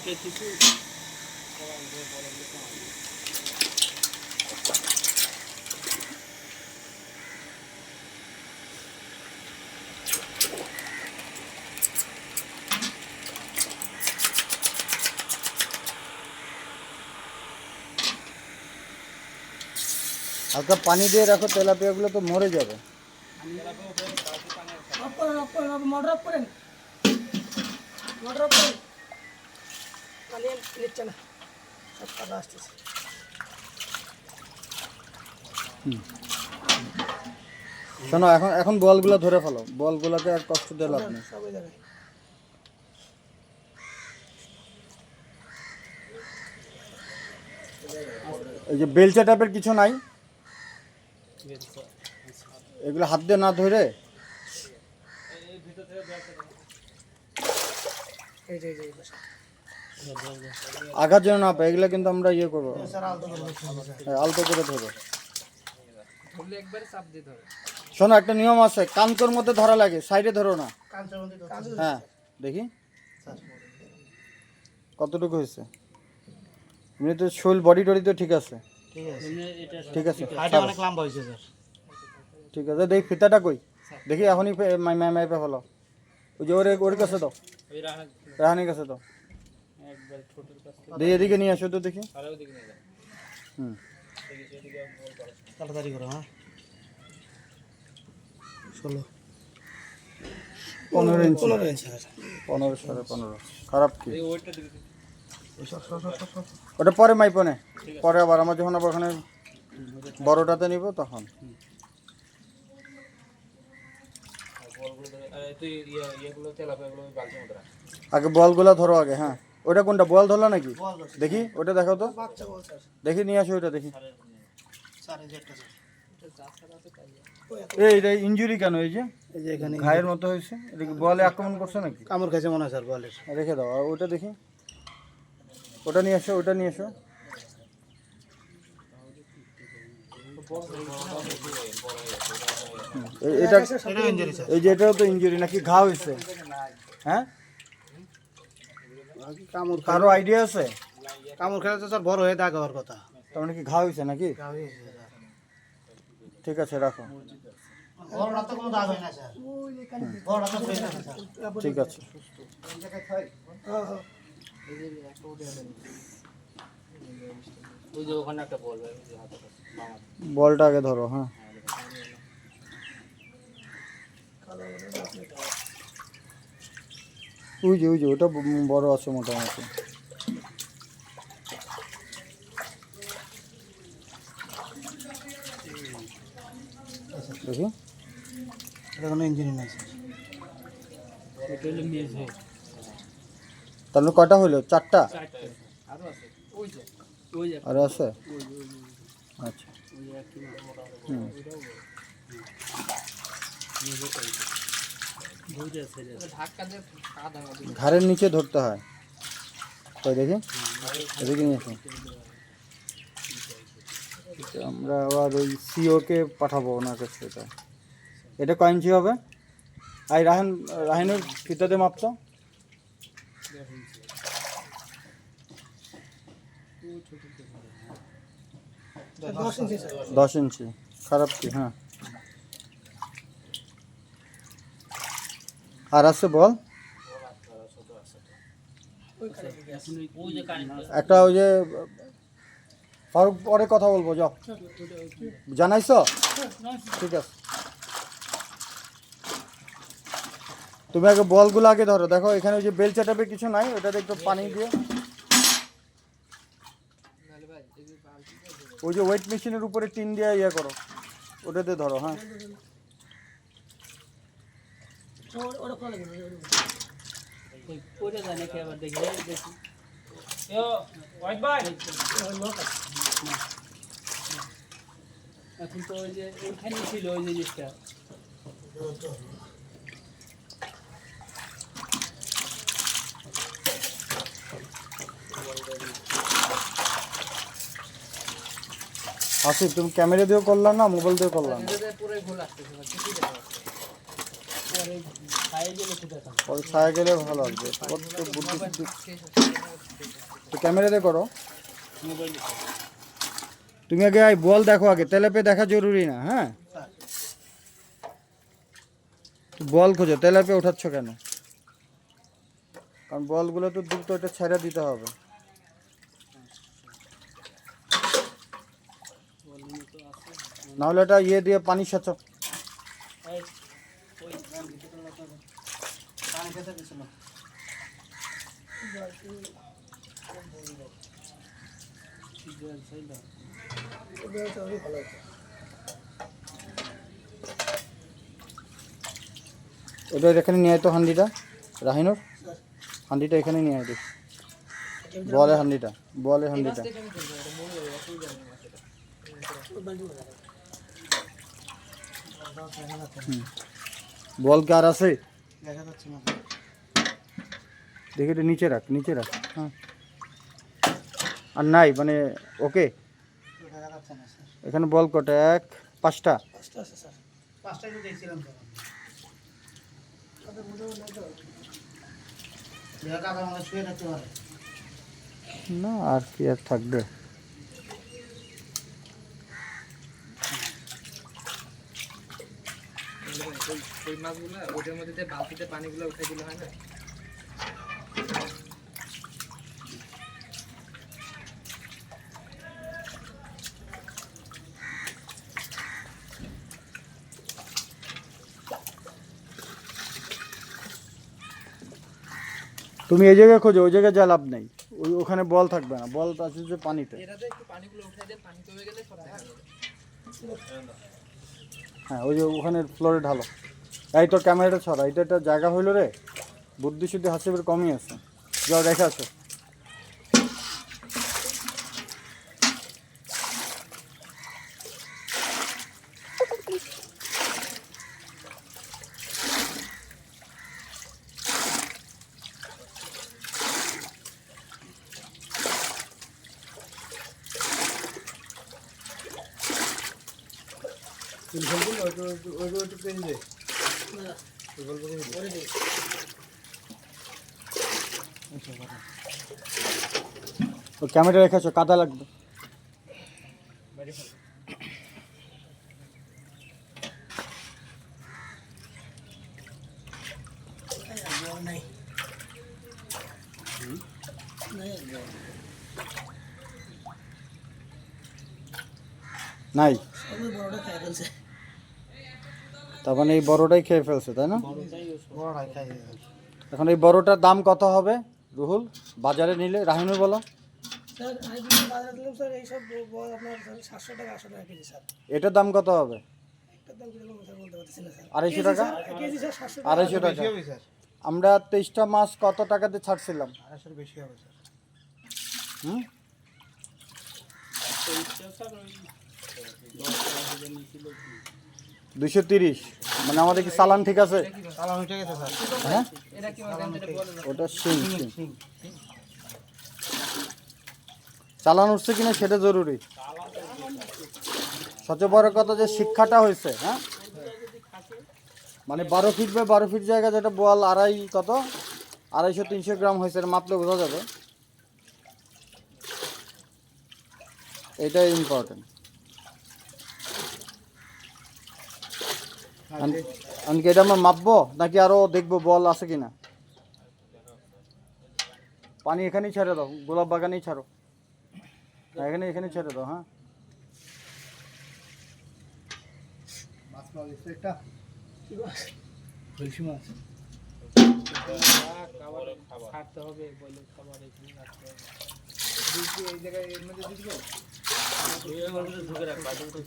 নাকে কিছু হালকা পানি দিয়ে রাখো তেলাপিয়াগুলো তো মরে যাবে। মোটর মোটর আর নিচ্ছে না। সব কাদা আসতেছে। শোনো এখন এখন বলগুলো ধরে ফেলো। বলগুলোকে আর কষ্ট দিয়ে লাভ নেই। জায়গায় এই যে বেলচা টাইপের কিছু নাই? এগুলো হাত দিয়ে না ধরে? এই যে এই যে। আঘাত যেন না পায় এগুলো কিন্তু আমরা ইয়ে করব। আলতো করে। হ্যাঁ, আলতো করে ধরো ধরলে একবারে চাপ দিতে হবে শোনো একটা নিয়ম আছে কানকোর মধ্যে ধরা লাগে সাইডে ধরো না। তো- হ্যাঁ দেখি। কতটুকু হয়েছে? এমনি তো শরীর বডি টডি তো ঠিক আছে। ঠিক আছে ঠিক আছে দেখি ফিতাটা কই? দেখি এখনই ফে- মাই মাই মাইপে ফেলো। ওই যে ওর ওর কাছে ওই রাহানির কাছে দাও। একবার ছোটোর কাছে দেখি এদিকে নিয়ে আসো তো দেখি। নিয়ে যাও। হুম। তাড়াতাড়ি করো হ্যাঁ। ষোলো। পনেরো ইঞ্চি পনেরো ইঞ্চি পনেরো সাড়ে পনেরো। খারাপ কি? ওটা পরে মাইপনে পরে আবার আমার যখন আবার ওখানে বড়টাতে নিব তখন। ইয়ে আগে বলগুলা ধরো আগে হ্যাঁ। ওটা কোনটা? বল ধরলো নাকি? দেখি ওটা দেখো তো। বল দেখি নিয়ে আসো ওটা দেখি। এই এটা ইঞ্জুরি কেন? এই যে এই যে এখানে ঘায়ের মতো হয়েছে? এটা কি বলে আক্রমণ করছে নাকি? কামড় খেয়েছে মনে হয় স্যার বলের। রেখে দাও আর ওটা দেখি। ওটা নিয়ে এসো ওটা নিয়ে এসো এটা এই যে এটাও তো ইঞ্জুরি নাকি ঘা হয়েছে? হ্যাঁ? কামড় কারও আইডিয়া আছে? কামড় খেলে তো স্যার বড় হয়ে দাগ হওয়ার কথা। তার মানে কি ঘা হয়েছে নাকি? ঠিক আছে রাখো বড়টা তো কোনো দাগ না স্যার বড়টা তো ফ্রেশ আছে স্যার ঠিক আছে। ওই যে ওখানে একটা বল ওই যে হাতে মামা বলটা আগে ধরো হ্যাঁ। ওই যে ওই যে ওটা ব- বড় আছে মোটামুটি। দেখি। এটা কোনো ইঞ্জুরি নাই স্যার এটা হলো মেজ হয়ে তাহলে কয়টা হলো চারটা? চারটে। আরও আছে। ওই যে ওই যে। আর আছে? ওই যে ওই যে আচ্ছা। ওই যে একটু মোটামুটি হুম। ঘাড়ের নিচে ধরতে হয়। তাই দেখি? এদিকে নিয়ে আসুন। আমরা আবার ওই সিওকে পাঠাবো ওনার কাছে এটা। এটা কয় ইঞ্চি হবে? আর রাহেন, রাহেনের ফিতাতে মাপতো দশ ইঞ্চি। খারাপ কি? হ্যাঁ। আর আছে বল। একটা ওই যে, ফারুক, পরে কথা বলব, যাও। জানাইছো? ঠিক আছে। তুমি আগে বলগুলো আগে ধরো। দেখো, এখানে ওই যে বেল চাটাপে কিছু নাই ওটাতে একটু পানি দিয়ে। ওই যে ওয়েট মেশিনের উপরে টিন দিয়ে ইয়ে করো। ওটাতে ধরো হ্যাঁ ওটা খোলা লাগবে ওইটা জানে কি আবার দেখি এই দেখি ইয়ো হোয়াইট ভাই এখন তো ওই যে ওইখানে ছিল ওই জিনিসটা। আসিফ তুমি ক্যামেরা দিয়েও করলাম না মোবাইল দিয়ে করলাম এটাতে পুরো ঘোল আসতেছে পরে ছায়া গেলে ভালো লাগবে। বুদ্ধি ক্যামেরাতে করো। তুমি আগে বল দেখো আগে। তেলাপে দেখা জরুরি না হ্যাঁ? বল খোঁজো তেলাপে ওঠাচ্ছ কেন? কারণ বলগুলো তো দ্রুত এটা ছেড়ে দিতে হবে। নাহলে এটা ইয়ে দিয়ে পানি সেচো ভালো হতো এবার এখানে নিয়ে আয় তো হান্ডিটা, রাহিনুর। হান্ডিটা এখানে নিয়ে আয় দেখ। হান্ডিটা, বলে হান্ডিটা। হুম। বল কি আর আছে? দেখা যাচ্ছে না। দেখে এটা নিচে রাখ নিচে রাখ হ্যাঁ। আর নাই মানে ওকে? এখানে বল কটা এক পাঁচটা? পারে। না আর কি আর থাকবে? ওই মাছগুলো ওটার মধ্যে বালতিতে পানিগুলো উঠে দিলে হয় না? তুমি এই জায়গায় খোঁজো ওই জায়গায় যা লাভ নেই। ওই ওখানে বল থাকবে না বল আছে যে পানিতে। এটাতে একটু পানিগুলো উঠে দিয়ে পানি কমে গেলে হ্যাঁ ওই যে ওখানে ফ্লোরে ঢালো। এই তোর ক্যামেরাটা ছড়া এটা একটা জায়গা হইল রে। বুদ্ধি শুদ্ধি হাসিবের কমই আছে। যাও, রেখে আসো ও ক্যামেরা রেখে আসো কাদা লাগবে। নাই নাই। নাই সবাই বড়টা খাই ফেলছে। তার মানে এই বড়টাই খেয়ে ফেলছে তাই না? এখন এই বড়টার দাম কত হবে? রুহুল বাজারে নিলে রাহিনুর বলো। টাকা টাকা এটার দাম কত হবে? আড়াইশো টাকা? টাকা। আড়াইশো টাকা। আমরা তেইশটা মাছ কত টাকাতে ছাড়ছিলাম? আড়াইশোর বেশি হবে স্যার। হুম? দুইশো তিরিশ। মানে আমাদের কি চালান ঠিক আছে? হ্যাঁ? ওটা সিং চালান উঠছে কিনা সেটা জরুরি। সবচেয়ে বড় কথা যে শিক্ষাটা হয়েছে হ্যাঁ? মানে বারো ফিট বা বারো ফিট জায়গা যেটা বল আড়াই কত? আড়াইশো তিনশো গ্রাম হয়েছে মাপলে বোঝা যাবে। এটাই ইম্পর্টেন্ট আমি এটা আমরা মাপবো নাকি আরও দেখব বল আছে কিনা? পানি এখানেই ছেড়ে দাও গোলাপ বাগানেই ছাড়ো। হ্যাঁ, এখানে ছেড়ে দাও হ্যাঁ। এখানে এই জায়গায় এর মধ্যে ঢুকে রাখ বাথরুম তো